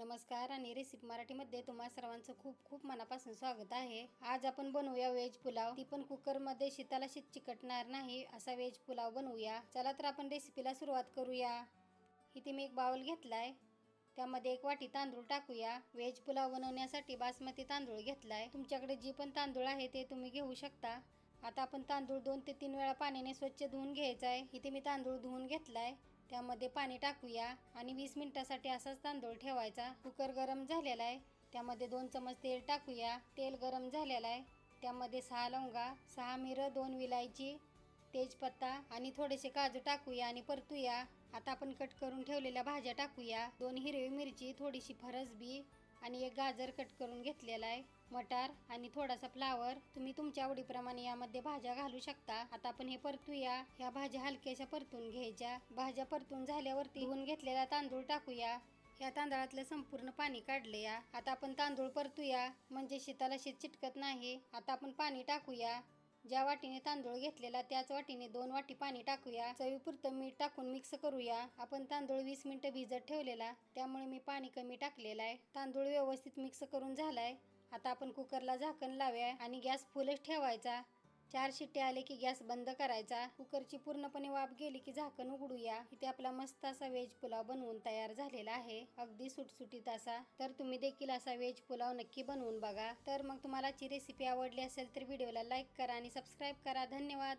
नमस्कार आणि रेसिपी मराठीमध्ये तुम्हा सर्वांचं खूप खूप मनापासून स्वागत आहे. आज आपण बनवूया व्हेज पुलाव. ती पण कुकरमध्ये शीताला शीत चिकटणार नाही असा व्हेज पुलाव बनवूया. चला तर आपण रेसिपीला सुरुवात करूया. इथे मी एक बाउल घेतलाय. त्यामध्ये एक वाटी तांदूळ टाकूया. व्हेज पुलाव बनवण्यासाठी बासमती तांदूळ घेतलाय. तुमच्याकडे जी पण तांदूळ आहे ते तुम्ही घेऊ शकता. आता आपण तांदूळ दोन ते तीन वेळा पाण्याने स्वच्छ धुवून घ्यायचा आहे इथे मी तांदूळ धुवून घेतलाय. त्यामध्ये पाणी टाकूया आणि वीस मिनिटासाठी असाच तांदूळ ठेवायचा. कुकर गरम झालेला आहे. त्यामध्ये दोन चमच तेल टाकूया. तेल गरम झालेलं आहे. त्यामध्ये सहा लवंगा सहा मिरं दोन विलायची तेजपत्ता आणि थोडेसे काजू टाकूया आणि परतूया. आता आपण कट करून ठेवलेल्या भाज्या टाकूया. दोन हिरवी मिरची थोडीशी फरसबी आणि एक गाजर कट करून घेतलेला आहे. मटार आणि थोडासा फ्लावर. तुम्ही तुमच्या आवडीप्रमाणे यामध्ये भाज्या घालू शकता. आता आपण हे परतूया. ह्या भाज्या हलक्याशा परतून घ्यायच्या. भाज्या परतून झाल्यावरती होऊन घेतलेला तांदूळ टाकूया. या तांदळातलं संपूर्ण पाणी काढले या आता आपण तांदूळ परतूया. म्हणजे शेताला शेत चिटकत नाही. आता आपण पाणी टाकूया. ज्या वाटीने तांदूळ घेतलेला त्याच वाटीने दोन वाटी पाणी टाकूया. चवीपुरतं मीठ टाकून मिक्स करूया. आपण तांदूळ वीस मिनिटं भिजत ठेवलेला. त्यामुळे मी पाणी कमी टाकलेलं आहे. तांदूळ व्यवस्थित मिक्स करून झालाय. आता आपण कुकरला झाकण लावूया आणि गॅस फुलच ठेवायचा. चार शिट्टे आले की गॅस बंद करायचा. कुकरची पूर्णपणे वाफ गेली की झाकण उघडूया. इथे आपला मस्त असा व्हेज पुलाव बनवून तयार झालेला आहे. अगदी सुटसुटीत असा. तर तुम्ही देखील असा व्हेज पुलाव नक्की बनवून बघा. तर मग तुम्हाला ची रेसिपी आवडली असेल तर व्हिडिओला लाईक करा आणि सबस्क्राईब करा. धन्यवाद!